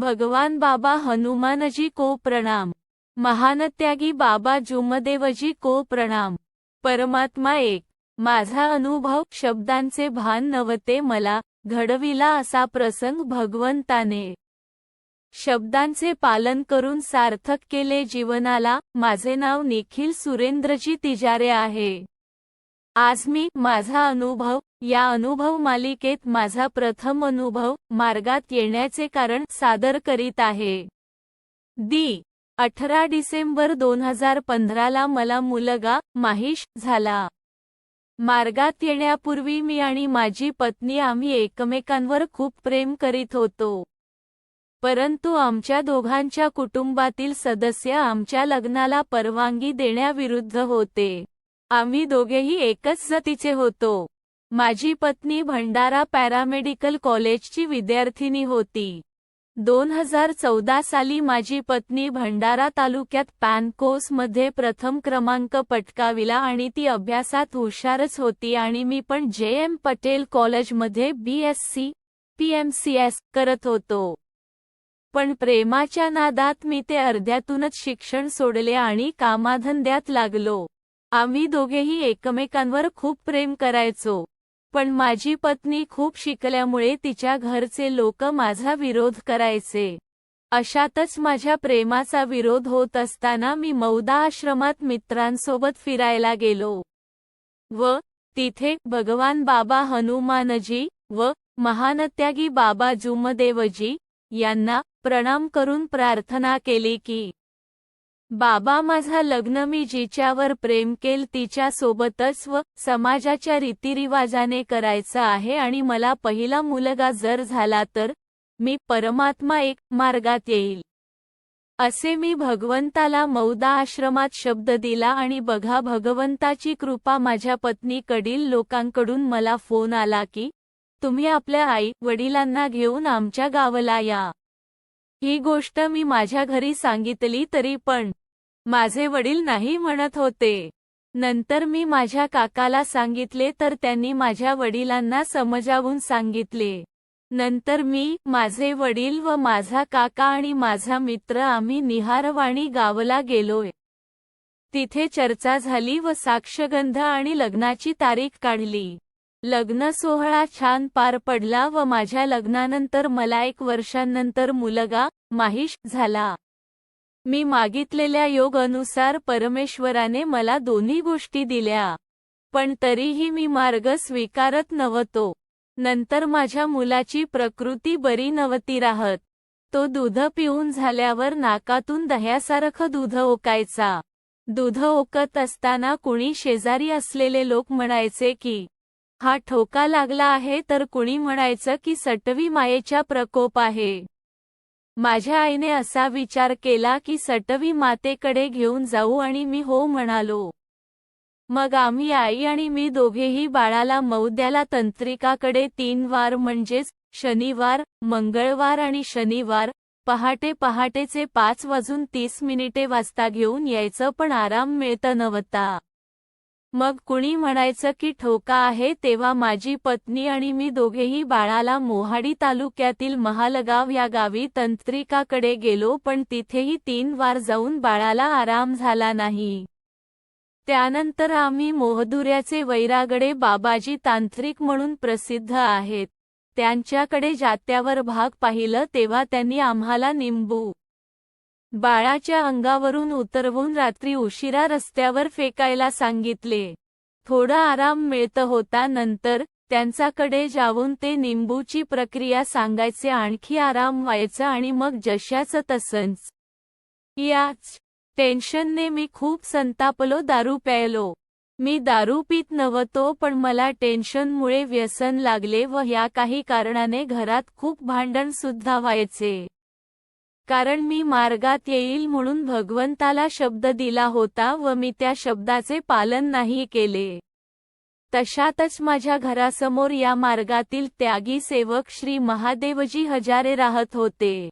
भगवान बाबा हनुमानजी को प्रणाम. महानत्यागी बाबा जुमदेवजी को प्रणाम. परमात्मा एक. माझा अनुभव शब्दांचे भान नवते मला घडविला असा प्रसंग भगवंताने. शब्दांचे पालन करून सार्थक केले जीवनाला माझे नाव निखिल सुरेंद्रजी तिजारे आहे. आज मी माझा अनुभव या अनुभव मालिकेत माझा प्रथम अनुभव मार्गात येण्याचे कारण सादर करीत आहे. दी अठरा डिसेंबर दोन हजार पंधराला मला मुलगा माहिश झाला. मार्गात येण्यापूर्वी मी आणि माझी पत्नी आम्ही एकमेकांवर खूप प्रेम करीत होतो. परंतु आमच्या दोघांच्या कुटुंबातील सदस्य आमच्या लग्नाला परवानगी देण्याविरुद्ध होते. आम्ही दोघेही एकच जातीचे होतो. माझी पत्नी भंडारा पॅरामेडिकल कॉलेजची विद्यार्थिनी होती. दोन हजार चौदा साली माझी पत्नी भंडारा तालुक्यात पॅनकोसमध्ये प्रथम क्रमांक पटकाविला आणि ती अभ्यासात हुशारच होती आणि मी पण जे एम पटेल कॉलेजमध्ये B S C P M C S करत होतो. पण प्रेमाच्या नादात मी ते अर्ध्यातूनच शिक्षण सोडले आणि कामाधंद्यात लागलो. आम्ही दोघेही एकमेकांवर खूप प्रेम करायचो. पण माझी पत्नी खूप शिकल्यामुळे तिच्या घरचे लोक माझा विरोध करायचे. अशातच माझ्या प्रेमाचा विरोध होत असताना मी मौदा आश्रमात मित्रांसोबत फिरायला गेलो. व तिथे भगवान बाबा हनुमानजी व महानत्यागी बाबा जुमदेवजी यांना प्रणाम करून प्रार्थना केली की बाबा माझा लग्न मी जिच्यावर प्रेम केल तिच्या सोबतच व समाजाच्या रीतिरिवाजाने करायचं आहे आणि मला पहिला मुलगा जर झाला तर मी परमात्मा एक मार्गात येईल. असे मी भगवंताला मौदा आश्रमात शब्द दिला आणि बघा भगवंताची कृपा माझ्या पत्नीकडील लोकांकडून मला फोन आला की तुम्ही आपल्या आई वडिलांना घेऊन आमच्या गावाला या. ही गोष्ट मी माझ्या घरी सांगितली तरी पण माझे वडील नाही म्हणत होते. नंतर मी माझ्या काकाला सांगितले तर त्यांनी माझ्या वडिलांना समजावून सांगितले. नंतर मी माझे वडील व माझा काका आणि माझा मित्र आम्ही निहारवाणी गावला गेलोय. तिथे चर्चा झाली व साक्षगंध आणि लग्नाची तारीख काढली. लग्न सोहळा छान पार पडला व माझ्या लग्नानंतर मला एक वर्षांनंतर मुलगा माहिश झाला. मी मागितलेल्या योग अनुसार परमेश्वराने मला दोन्ही गोष्टी दिल्या पण तरीही मी मार्ग स्वीकारत नव्हतो. नंतर माझ्या मुलाची प्रकृती बरी नव्हती राहत. तो दूध पिऊन झाल्यावर नाकातून दह्यासारखं दूध ओकायचा. दूध ओकत असताना कुणी शेजारी असलेले लोक म्हणायचे की हा ठोका लागला आहे तर कुणी म्हणायचं की सटवी मायेच्या प्रकोप आहे. माझ्या आईने असा विचार केला की सटवी मातेकडे घेऊन जाऊ आणि मी हो म्हणालो. मग आम्ही आई आणि मी दोघेही बाळाला मौद्याला तंत्रिकाकडे तीन वार म्हणजेच शनिवार मंगळवार आणि शनिवार पहाटे पहाटेचे पाच वाजून तीस मिनिटे वाजता घेऊन यायचं पण आराम मिळत नव्हता. मग कुणी म्हणायचं की ठोका आहे तेव्हा माझी पत्नी आणि मी दोघेही बाळाला मोहाडी तालुक्यातील महालगाव या गावी तंत्रिकाकडे गेलो पण तिथेही तीन वार जाऊन बाळाला आराम झाला नाही. त्यानंतर आम्ही मोहदुऱ्याचे वैरागडे बाबाजी तांत्रिक म्हणून प्रसिद्ध आहेत. त्यांच्याकडे जात्यावर भाग पाहिलं तेव्हा त्यांनी आम्हाला निंबू बाळाच्या अंगावरून उतरवून रात्री उशिरा रस्त्यावर फेकायला सांगितले. थोडा आराम मिळत होता नंतर त्यांच्याकडे जाऊन ते निंबूची प्रक्रिया सांगायचे आणखी आराम व्हायचा आणि मग जशाचं तसंच. याच टेन्शनने मी खूप संतापलो दारू प्यायलो. मी दारू पित नव्हतो पण मला टेन्शनमुळे व्यसन लागले व या काही कारणाने घरात खूप भांडण सुद्धा व्हायचे. कारण मी मार्गात येईल म्हणून भगवंताला शब्द दिला होता व मी त्या शब्दाचे पालन नाही केले. तशातच माझ्या घरासमोर या मार्गातील त्यागी सेवक श्री महादेवजी हजारे राहत होते.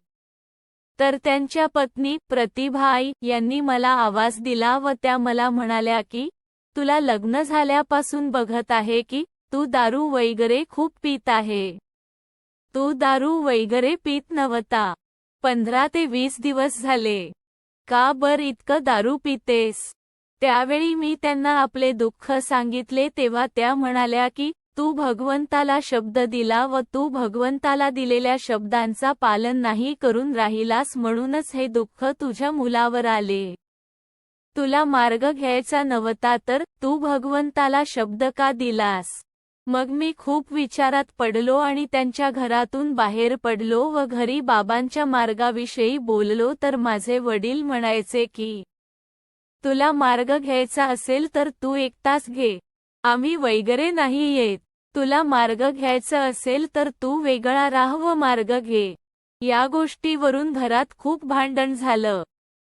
तर त्यांच्या पत्नी प्रतिभाई यांनी मला आवाज दिला व त्या मला म्हणाल्या की तुला लग्न झाल्यापासून बघत आहे की तू दारू वगैरे खूप पीत आहे. तू दारू वगैरे पीत नव्हता. पंधरा ते वीस दिवस झाले. का बर इतकं दारू पितेस? त्यावेळी मी त्यांना आपले दुःख सांगितले तेव्हा त्या म्हणाल्या की तू भगवंताला शब्द दिला व तू भगवंताला दिलेल्या शब्दांचा पालन नाही करून राहिलास म्हणूनच हे दुःख तुझ्या मुलावर आले. तुला मार्ग घ्यायचा नव्हता तर तू भगवंताला शब्द का दिलास? मग मी खूप विचारात पडलो आणि त्यांच्या घरातून बाहेर पडलो व घरी बाबांच्या मार्गाविषयी बोललो तर माझे वडील म्हणायचे की तुला मार्ग घ्यायचा असेल तर तू एक तास घे. आम्ही वैगरे नाही येत. तुला मार्ग घ्यायचा असेल तर तू वेगळा राह व मार्ग घे. या गोष्टीवरून घरात खूप भांडण झालं.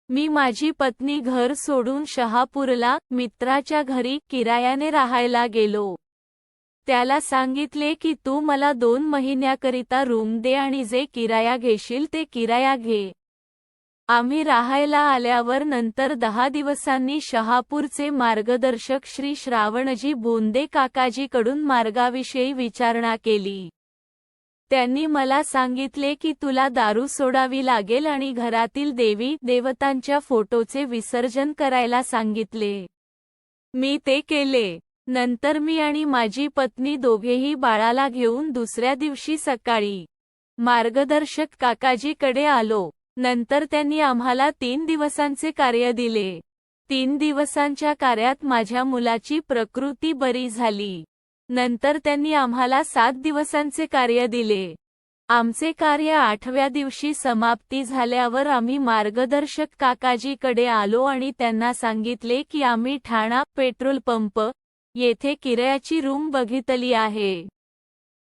मी माझी पत्नी घर सोडून शहापूरला मित्राच्या घरी किरायाने राहायला गेलो. त्याला सांगितले की तू मला दोन महिन्याकरिता रूम दे आणि जे किराया घेशील ते किराया घे. आम्ही राहायला आल्यावर नंतर दहा दिवसांनी शहापूरचे मार्गदर्शक श्री श्रावणजी बोंदे काकाजीकडून मार्गाविषयी विचारणा केली. त्यांनी मला सांगितले की तुला दारू सोडावी लागेल आणि घरातील देवी देवतांच्या फोटोचे विसर्जन करायला सांगितले. मी ते केले. नंतर मी आणि माझी पत्नी दोघेही बाळाला घेऊन दुसऱ्या दिवशी सकाळी मार्गदर्शक काकाजीकडे आलो. नंतर त्यांनी आम्हाला तीन दिवसांचे कार्य दिले. तीन दिवसांच्या कार्यात माझ्या मुलाची प्रकृती बरी झाली. नंतर त्यांनी आम्हाला सात दिवसांचे कार्य दिले. आमचे कार्य आठव्या दिवशी समाप्ती झाल्यावर आम्ही मार्गदर्शक काकाजीकडे आलो आणि त्यांना सांगितले की आम्ही ठाणा पेट्रोल पंप येथे किरायाची रूम बघितली आहे.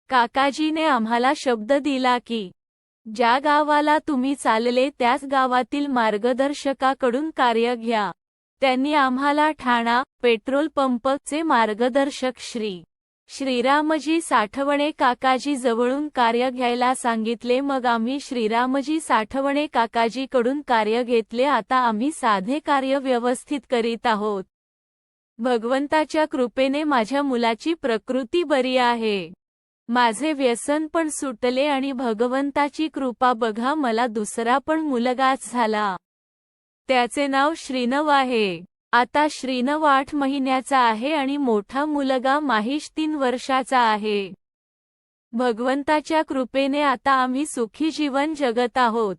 काकाजीने आम्हाला शब्द दिला की ज्या गावाला तुम्ही चालले त्याच गावातील मार्गदर्शकाकडून कार्य घ्या. त्यांनी आम्हाला ठाणा पेट्रोल पंपचे मार्गदर्शक श्री. श्रीरामजी साठवणे काकाजी जवळून कार्य घ्यायला सांगितले. मग आम्ही श्रीरामजी साठवणे काकाजीकडून कार्य घेतले. आता आम्ही साधे कार्य व्यवस्थित करीत आहोत. भगवंताच्या कृपेने माझ्या मुलाची प्रकृती बरी आहे. माझे व्यसन पण सुटले आणि भगवंताची कृपा बघा मला दुसरा पण मुलगाच झाला. त्याचे नाव श्रीनव आहे. आता श्रीनव आठ महिन्याचा आहे आणि मोठा मुलगा माहिश तीन वर्षाचा आहे. भगवंताच्या कृपेने आता आम्ही सुखी जीवन जगत आहोत.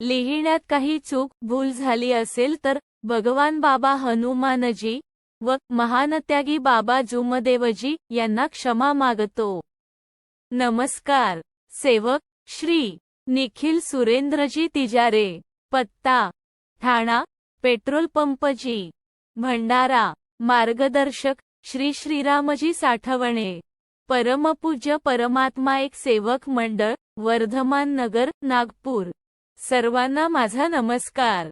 लिहिण्यात काही चूक भूल झाली असेल तर भगवान बाबा हनुमानजी व महानत्यागी बाबा जुमदेवजी यांना क्षमा मागतो. नमस्कार. सेवक श्री. निखिल सुरेंद्रजी तिजारे. पत्ता. ठाणा. पेट्रोल पंपजी. भंडारा. मार्गदर्शक श्री श्रीरामजी साठवणे. परमपूज्य परमात्मा एक सेवक मंडळ वर्धमान नगर नागपूर. सर्वांना माझा नमस्कार.